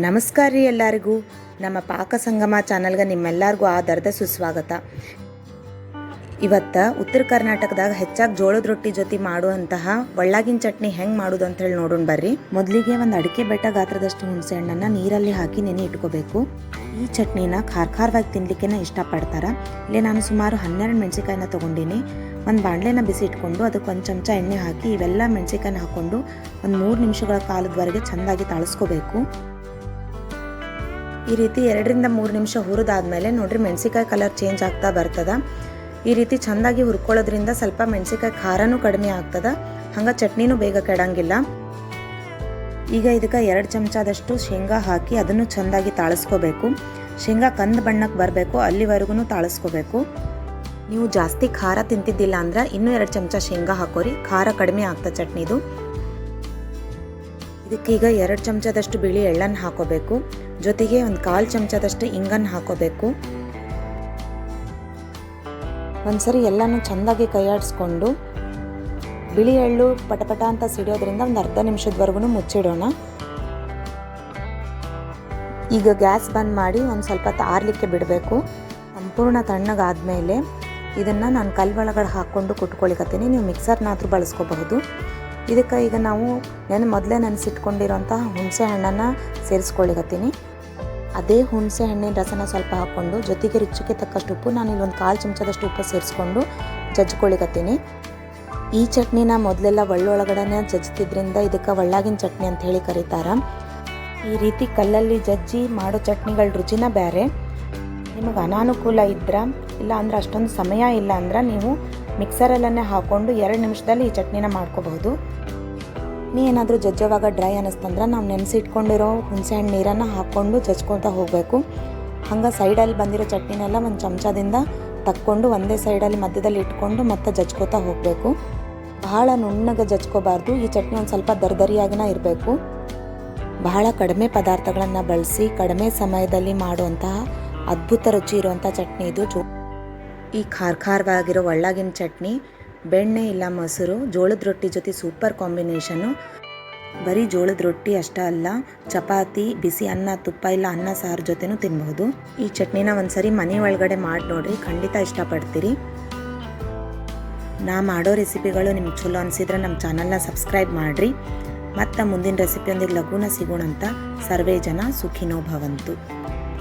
ನಮಸ್ಕಾರ ರೀ ಎಲ್ಲರಿಗೂ. ನಮ್ಮ ಪಾಕ ಸಂಗಮ ಚಾನಲ್ಗೆ ನಿಮ್ಮೆಲ್ಲರಿಗೂ ಆಧಾರದ ಸುಸ್ವಾಗತ. ಇವತ್ತು ಉತ್ತರ ಕರ್ನಾಟಕದಾಗ ಹೆಚ್ಚಾಗಿ ಜೋಳದ ರೊಟ್ಟಿ ಜೊತೆ ಮಾಡುವಂತಹ ಒಳ್ಳಾಗಿನ ಚಟ್ನಿ ಹೆಂಗೆ ಮಾಡೋದು ಅಂತ ಹೇಳಿ ನೋಡೋಣ ಬರ್ರಿ. ಮೊದಲಿಗೆ ಒಂದು ಅಡಿಕೆ ಬೆಟ್ಟ ಗಾತ್ರದಷ್ಟು ಹುಣಸೆ ಹಣ್ಣನ್ನು ನೀರಲ್ಲಿ ಹಾಕಿ ನೆನೆ ಇಟ್ಕೋಬೇಕು. ಈ ಚಟ್ನಿನ ಖಾರ ಖಾರವಾಗಿ ತಿನ್ಲಿಕ್ಕೆನ ಇಷ್ಟಪಡ್ತಾರೆ. ಇಲ್ಲಿ ನಾನು ಸುಮಾರು ಹನ್ನೆರಡು ಮೆಣಸಿಕಾಯಿನ ತೊಗೊಂಡಿನಿ. ಒಂದು ಬಾಣಲೆನ ಬಿಸಿ ಇಟ್ಕೊಂಡು ಅದಕ್ಕೆ ಒಂದು ಚಮಚ ಎಣ್ಣೆ ಹಾಕಿ ಇವೆಲ್ಲ ಮೆಣಸಿಕಾಯಿನ ಹಾಕ್ಕೊಂಡು ಒಂದು ಮೂರು ನಿಮಿಷಗಳ ಕಾಲದವರೆಗೆ ಚೆಂದಾಗಿ ತಾಳಿಸ್ಕೋಬೇಕು. ಈ ರೀತಿ ಎರಡರಿಂದ ಮೂರು ನಿಮಿಷ ಹುರಿದಾದ್ಮೇಲೆ ನೋಡ್ರಿ ಮೆಣಸಿಕಾಯಿ ಕಲರ್ ಚೇಂಜ್ ಆಗ್ತಾ ಬರ್ತದ. ಈ ರೀತಿ ಚೆಂದಾಗಿ ಹುರ್ಕೊಳ್ಳೋದ್ರಿಂದ ಸ್ವಲ್ಪ ಮೆಣಸಿಕಾಯಿ ಖಾರನೂ ಕಡಿಮೆ ಆಗ್ತದ. ಹಂಗೆ ಚಟ್ನಿನೂ ಬೇಗ ಕೆಡಂಗಿಲ್ಲ. ಈಗ ಇದಕ್ಕೆ ಎರಡು ಚಮಚದಷ್ಟು ಶೇಂಗಾ ಹಾಕಿ ಅದನ್ನು ಚೆಂದಾಗಿ ತಾಳಿಸ್ಕೋಬೇಕು. ಶೇಂಗಾ ಕಂದು ಬಣ್ಣಕ್ಕೆ ಬರಬೇಕು ಅಲ್ಲಿವರೆಗೂ ತಾಳಿಸ್ಕೋಬೇಕು. ನೀವು ಜಾಸ್ತಿ ಖಾರ ತಿಂತಿದ್ದಿಲ್ಲ ಅಂದ್ರೆ ಇನ್ನೂ ಎರಡು ಚಮಚ ಶೇಂಗಾ ಹಾಕೋರಿ. ಖಾರ ಕಡಿಮೆ ಆಗ್ತದೆ ಚಟ್ನಿದು. ಇದಕ್ಕೀಗ ಎರಡು ಚಮಚದಷ್ಟು ಬಿಳಿ ಎಳ್ಳನ್ನು ಹಾಕೋಬೇಕು. ಜೊತೆಗೆ ಒಂದು ಕಾಲು ಚಮಚದಷ್ಟು ಇಂಗನ್ನು ಹಾಕೋಬೇಕು. ಒಂದ್ಸರಿ ಎಲ್ಲನೂ ಚೆಂದಾಗಿ ಕೈಯಾಡಿಸ್ಕೊಂಡು ಬಿಳಿ ಎಳ್ಳು ಪಟಪಟ ಅಂತ ಸಿಡಿಯೋದ್ರಿಂದ ಒಂದು ಅರ್ಧ ನಿಮಿಷದವರೆಗೂ ಮುಚ್ಚಿಡೋಣ. ಈಗ ಗ್ಯಾಸ್ ಬಂದ್ ಮಾಡಿ ಒಂದು ಸ್ವಲ್ಪ ಆರಲಿಕ್ಕೆ ಬಿಡಬೇಕು. ಸಂಪೂರ್ಣ ತಣ್ಣಗಾದ್ಮೇಲೆ ಇದನ್ನು ನಾನು ಕಲ್ಲು ಒಳಗಡೆ ಹಾಕ್ಕೊಂಡು ಕುಟ್ಕೊಳಿಕತ್ತೀನಿ. ನೀವು ಮಿಕ್ಸರ್ನಾದ್ರೂ ಬಳಸ್ಕೋಬಹುದು. ಇದಕ್ಕೆ ಈಗ ನಾವು ನೆನ ಮೊದಲೇ ನೆನೆಸಿಟ್ಕೊಂಡಿರೋಂಥ ಹುಣಸೆ ಹಣ್ಣನ್ನು ಸೇರಿಸ್ಕೊಳಿಕತ್ತೀನಿ ಅದೇ ಹುಣಸೆ ಹಣ್ಣಿನ ರಸನ ಸ್ವಲ್ಪ ಹಾಕ್ಕೊಂಡು ಜೊತೆಗೆ ರುಚಿಗೆ ತಕ್ಕಷ್ಟು ಉಪ್ಪು, ನಾನು ಇಲ್ಲೊಂದು ಕಾಲು ಚಮಚದಷ್ಟು ಉಪ್ಪು ಸೇರಿಸ್ಕೊಂಡು ಜಜ್ಜಿಕೊಳ್ಳಿಗತ್ತೀನಿ ಈ ಚಟ್ನಿನ ಮೊದಲೆಲ್ಲ ಒಳ್ಳೊಳಗಡೆನೆ ಜಜ್ತಿದ್ರಿಂದ ಇದಕ್ಕೆ ಒಳ್ಳಾಗಿನ ಚಟ್ನಿ ಅಂತ ಹೇಳಿ ಕರೀತಾರೆ. ಈ ರೀತಿ ಕಲ್ಲಲ್ಲಿ ಜಜ್ಜಿ ಮಾಡೋ ಚಟ್ನಿಗಳ ರುಚಿನ ಬೇರೆ ನಿಮಗೆ ಅನಾನುಕೂಲ ಇದ್ರೆ, ಇಲ್ಲ ಅಂದ್ರೆ ಅಷ್ಟೊಂದು ಸಮಯ ಇಲ್ಲ ಅಂದ್ರೆ ನೀವು ಮಿಕ್ಸರಲ್ಲೇ ಹಾಕ್ಕೊಂಡು ಎರಡು ನಿಮಿಷದಲ್ಲಿ ಈ ಚಟ್ನಿನ ಮಾಡ್ಕೋಬಹುದು. ನೀ ಏನಾದರೂ ಜಜ್ಜೋವಾಗ ಡ್ರೈ ಅನ್ನಿಸ್ತಂದ್ರೆ ನಾವು ನೆನೆಸಿಟ್ಕೊಂಡಿರೋ ಹುಣಸೆ ಹಣ್ಣು ನೀರನ್ನು ಹಾಕ್ಕೊಂಡು ಜಜ್ಕೊತಾ ಹೋಗಬೇಕು. ಹಂಗೆ ಸೈಡಲ್ಲಿ ಬಂದಿರೋ ಚಟ್ನಿನೆಲ್ಲ ಒಂದು ಚಮಚದಿಂದ ತಕ್ಕೊಂಡು ಒಂದೇ ಸೈಡಲ್ಲಿ ಮಧ್ಯದಲ್ಲಿ ಇಟ್ಕೊಂಡು ಮತ್ತೆ ಜಜ್ಕೋತಾ ಹೋಗಬೇಕು. ಬಹಳ ನುಣ್ಣಗೆ ಜಜ್ಕೋಬಾರ್ದು, ಈ ಚಟ್ನಿ ಒಂದು ಸ್ವಲ್ಪ ದರ್ದರಿಯಾಗಿನ ಇರಬೇಕು. ಬಹಳ ಕಡಿಮೆ ಪದಾರ್ಥಗಳನ್ನು ಬಳಸಿ ಕಡಿಮೆ ಸಮಯದಲ್ಲಿ ಮಾಡುವಂತಹ ಅದ್ಭುತ ರುಚಿ ಇರುವಂಥ ಚಟ್ನಿ ಇದು. ಜೋ ಈ ಖಾರ ಖಾರವಾಗಿರೋ ಒಳ್ಳಾಗಿನ ಚಟ್ನಿ, ಬೆಣ್ಣೆ ಇಲ್ಲ ಮೊಸರು, ಜೋಳದ ರೊಟ್ಟಿ ಜೊತೆ ಸೂಪರ್ ಕಾಂಬಿನೇಷನು ಬರೀ ಜೋಳದ ರೊಟ್ಟಿ ಅಷ್ಟೇ ಅಲ್ಲ, ಚಪಾತಿ, ಬಿಸಿ ಅನ್ನ, ತುಪ್ಪ ಇಲ್ಲ ಅನ್ನ, ಸಾರು ಜೊತೆನೂ ತಿನ್ಬಹುದು ಈ ಚಟ್ನಿನ ಒಂದ್ಸರಿ ಮನೆ ಒಳಗಡೆ ಮಾಡಿ ನೋಡ್ರಿ, ಖಂಡಿತ ಇಷ್ಟಪಡ್ತೀರಿ. ನಾ ಮಾಡೋ ರೆಸಿಪಿಗಳು ನಿಮ್ಗೆ ಚಲೋ ಅನಿಸಿದ್ರೆ ನಮ್ಮ ಚಾನಲ್ನ ಸಬ್ಸ್ಕ್ರೈಬ್ ಮಾಡಿರಿ. ಮತ್ತು ಮುಂದಿನ ರೆಸಿಪಿಯೊಂದಿಗೆ ಲಘುನ ಸಿಗೋಣಂತ ಸರ್ವೇ ಜನ ಸುಖಿನೋ ಭವಂತು.